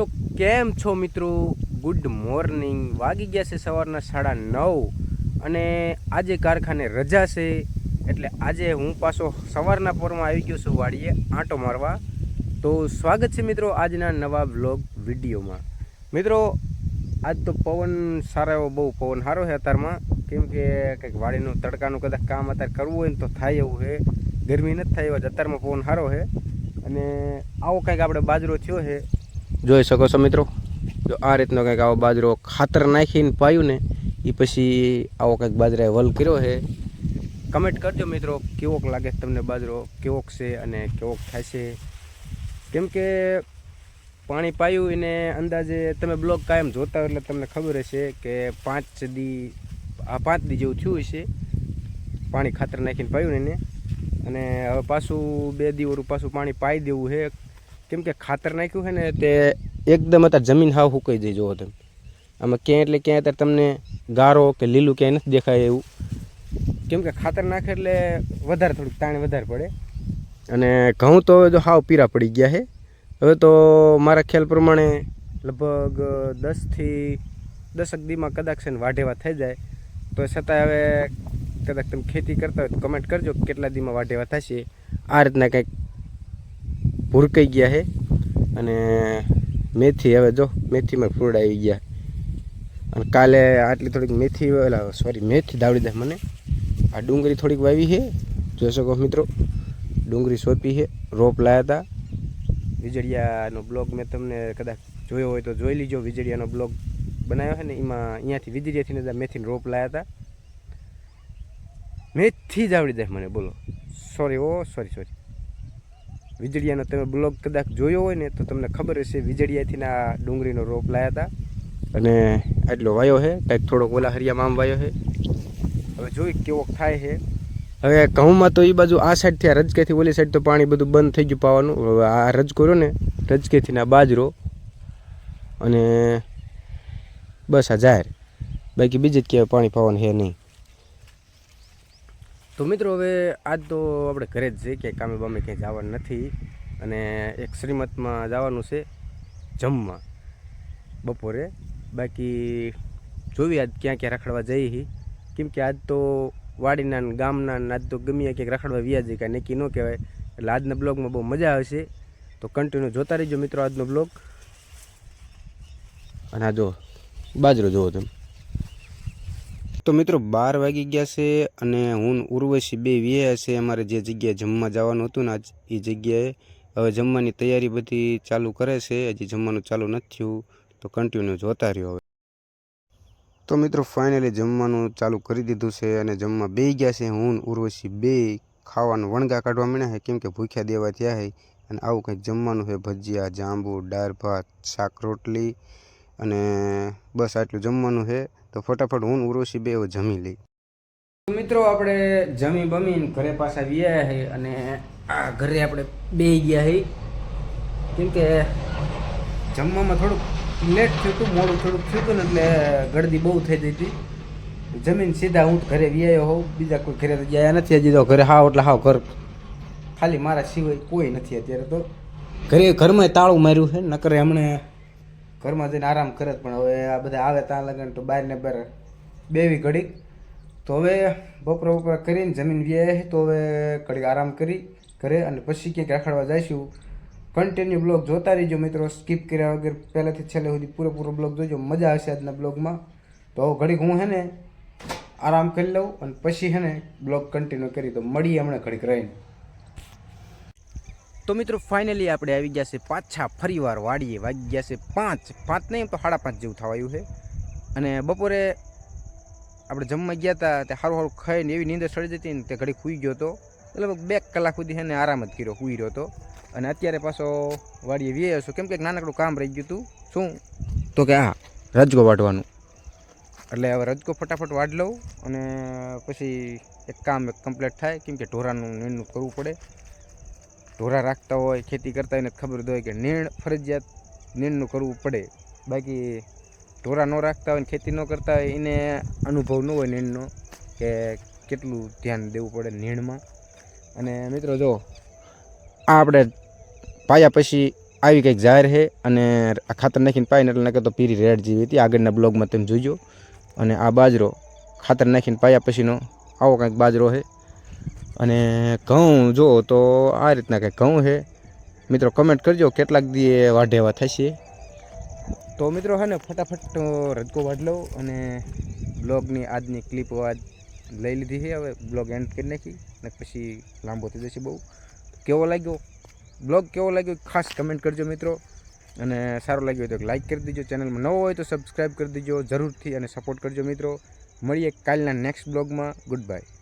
તો કેમ છો મિત્રો? ગુડ મોર્નિંગ વાગી ગયા છે સવારના સાડા નવ અને આજે કારખાને રજા છે. એટલે આજે હું પાછો સવારના પોરમાં આવી ગયો છું વાડીએ આંટો મારવા. તો સ્વાગત છે મિત્રો આજના નવા બ્લોગ વિડીયોમાં. મિત્રો, આજ તો પવન સારો એવો બહુ પવન સારો છે અત્યારમાં. કેમ કે કંઈક વાડીનું તડકાનું કદાચ કામ અત્યારે કરવું હોય ને તો થાય એવું છે. ગરમી નથી થાય એવા અત્યારમાં પવન સારો છે. અને આવો કંઈક આપણે બાજરો થયો છે. જોઈ શકો છો મિત્રો? જો આ રીતનો કંઈક આવો બાજરો ખાતર નાખીને પાયું ને એ પછી આવો કંઈક બાજરાએ વલ કર્યો છે. કમેન્ટ કરજો મિત્રો, કેવોક લાગે તમને બાજરો, કેવોક છે અને કેવોક થાય છે. કેમ કે પાણી પાયું એને અંદાજે તમે બ્લોગ કાયમ જોતા એટલે તમને ખબર હશે કે પાંચ દી, આ પાંચ દી જેવું થયું હશે. પાણી ખાતર નાખીને પાયું ને એને. અને હવે પાછું બે દિવરું પાછું પાણી પાઈ દેવું છે. કેમ કે ખાતર નાખ્યું છે ને તે એકદમ અત્યારે જમીન હાવ સુકાઈ જઈ જુઓ તમે. આમાં ક્યાંય એટલે ક્યાંય અત્યારે તમને ગારો કે લીલું ક્યાંય નથી દેખાય એવું. કેમ કે ખાતર નાખે એટલે વધારે થોડુંક તાણ વધારે પડે. અને ઘઉં તો જો હાવ પીરા પડી ગયા છે. હવે તો મારા ખ્યાલ પ્રમાણે લગભગ દસથી દસક દીમાં કદાચ છે ને વાઢેવા થઈ જાય. તો છતાંય હવે કદાચ તમે ખેતી કરતા હોય તો કમેન્ટ કરજો કેટલા દીમાં વાઢેવા થશે. આ રીતના કંઈક ભૂરકાઈ ગયા છે અને મેથી, હવે જો, મેથીમાં ફૂડ આવી ગયા. અને કાલે આટલી થોડીક મેથી, ઓલા સોરી મેથી દાવડી દે મને. આ ડુંગળી થોડીક વાવી છે જોઈ શકો મિત્રો, ડુંગળી સોંપી છે રોપ લાયા હતા વીજળિયાનો બ્લોગ મેં તમને કદાચ જોયો હોય તો જોઈ લીજો. વીજળિયાનો બ્લોગ બનાવ્યો છે ને, એમાં અહીંયાથી વીજળીયાથી મેથીને રોપ લાયા હતા મેથી જ આવડી જાય મને, બોલો. સોરી ઓ સોરી સોરી વીજળિયાનો તમે બ્લોગ કદાચ જોયો હોય ને, તો તમને ખબર હશે, વીજળીયાથી આ ડુંગળીનો રોપ લાયા હતા. અને આટલો વાયો છે કંઈક થોડોક ઓલા હરિયામાં વાયો છે હવે જોઈ કેવો થાય છે હવે ઘઉંમાં તો એ બાજુ આ સાઈડથી આ રજકેથી, ઓલી સાઈડ તો પાણી બધું બંધ થઈ ગયું પાવાનું. હવે આ રજકો રહ્યો ને, રજકેથી ના બાજરો. અને બસ આ જાહેર. બાકી બીજે જ ક્યાંય પાણી પાવાનું છે નહીં. તો મિત્રો હવે આજ તો આપણે ઘરે જ છે ક્યાંય કામે બામે ક્યાંય જવાનું નથી અને એક શ્રીમતમાં જવાનું છે જમવા. બપોરે. બાકી જોઈએ આજ ક્યાં ક્યાં રખડવા જઈએ કેમ કે આજ તો વાડીના ગામના આજ તો ગમે ક્યાંક રખડવા વ્યા જઈએ કાંઈ નક્કી ન કહેવાય. એટલે આજના બ્લોગમાં બહુ મજા આવશે. તો કન્ટિન્યુ જોતા રહીજો મિત્રો આજનો બ્લોગ. અને આ જો, બાજરો જુઓ તમે. તો મિત્રો બાર વાગી ગયા છે અને હું ઉર્વશી બે વ્યા છે. અમારે જે જગ્યાએ જમવા જવાનું હતું ને આજ એ જગ્યાએ હવે જમવાની તૈયારી બધી ચાલુ કરે છે. હજી જમવાનું ચાલુ નથી થયું તો કન્ટિન્યુ જોતા રહ્યો હવે. તો મિત્રો ફાઇનલી જમવાનું ચાલુ કરી દીધું છે અને જમવા બે ગયા છે. હું ઉર્વશી બે ખાવાનું વણગા કાઢવા મળ્યા છે કેમ કે ભૂખ્યા દેવા થયા છે અને આવું કંઈક જમવાનું છે ભજીયા, જાંબુ, દાળ, ભાત, શાક, રોટલી અને બસ આટલું જમવાનું છે તો ફટાફટ હું ઉર્વશી બે જમી લઈ મિત્રો આપણે જમી બમીને ઘરે પાછા વ્યા છે અને આ ઘરે આપણે બે ગયા છે કેમ કે જમવામાં થોડુંક લેટ થયું હતું, મોડું થોડુંક થયું હતું ને એટલે ગળદી બહુ થઈ ગઈ હતી. જમીન સીધા હું ઘરે વ્યાયો હોઉં. બીજા કોઈ ઘરે તો ગયા નથી હજી તો ઘરે હાવ એટલે હાવ ઘર ખાલી મારા સિવાય કોઈ નથી અત્યારે તો. ઘરે ઘરમાં તાળું માર્યું છે, નકરે હમણે ઘરમાં જઈને આરામ કરે પણ હવે આ બધા આવે ત્યાં લગન તો બહાર ને બહાર બેવી ઘડીક તો હવે બપોર બપોર કરીને જમીન વ્યાય તો હવે ઘડીક આરામ કરી ઘરે અને પછી ક્યાંક રખાડવા જઈશું. કન્ટિન્યુ બ્લોગ જોતા રહીજો મિત્રો સ્કીપ કર્યા વગર પહેલાંથી છેલ્લે સુધી પૂરેપૂરો બ્લોગ જોજો, મજા આવશે આજના બ્લોગમાં. તો ઘડીક હું હે ને આરામ કરી લઉં અને પછી હે ને બ્લોગ કન્ટિન્યુ કરી, તો મળીએ હમણાં ઘડીક રહીને. તો મિત્રો ફાઇનલી આપણે આવી ગયા છે પાછા ફરીવાર વાડીએ. વાગી ગયા છે પાંચ. પાંચ નહીં, એમ તો સાડા પાંચ જેવું થવાયું છે. અને બપોરે આપણે જમવા ગયા હતા તે સારું સારું ખાઈને એવી નીંદર સડી જતી ને તે ઘડી સૂઈ ગયો હતો લગભગ બે કલાક સુધી છે ને આરામ જ કર્યો સૂઈ રહ્યો હતો અને અત્યારે પાછો વાડીએ વીએ છું કેમ કે નાનકડું કામ રહી ગયું હતું શું? તો કે હા રજકો વાટવાનું. એટલે હવે રજકો ફટાફટ વાડ લઉં અને પછી એક કામ એક કમ્પ્લીટ થાય. કેમ કે ઢોરાનું નીણનું કરવું પડે. ઢોરા રાખતા હોય, ખેતી કરતા હોય ને ખબર હોય કે નીણ ફરજિયાત નીણનું કરવું પડે. બાકી ઢોરા ન રાખતા હોય ને ખેતી ન કરતા હોય, એને અનુભવ ન હોય નીણનો કે કેટલું ધ્યાન દેવું પડે નીણમાં. અને મિત્રો જો, આ આપણે પાયા પછી આવી કંઈક જાહેર છે અને આ ખાતર નાખીને પાઈને એટલે નાખે તો પીરી રેડ જેવી હતી. આગળના બ્લોગમાં તમે જોઈજો અને આ બાજરો ખાતર નાખીને પાયા પછીનો આવો કંઈક બાજરો છે. અને ઘઉં જો, તો આ રીતના કંઈક ઘઉં છે. મિત્રો કમેન્ટ કરજો કેટલાક દી વાઢેવા થશે. તો મિત્રો, હે ને, ફટાફટ રજકો વાઢ લઉં અને બ્લોગની આજની ક્લિપ આજ લઈ લીધી છે. હવે બ્લોગ એન્ડ કરી નાખી, ને પછી લાંબો થઈ જશે બહુ. કેવો લાગ્યો? બ્લોગ કેવો લાગ્યો? ખાસ કમેન્ટ કરજો મિત્રો. અને સારો લાગ્યો હોય તો લાઇક કરી દેજો. ચેનલમાં નવો હોય તો સબસ્ક્રાઈબ કરી દેજો જરૂરથી અને સપોર્ટ કરજો મિત્રો. મળીએ કાલના નેક્સ્ટ બ્લોગમાં ગુડ બાય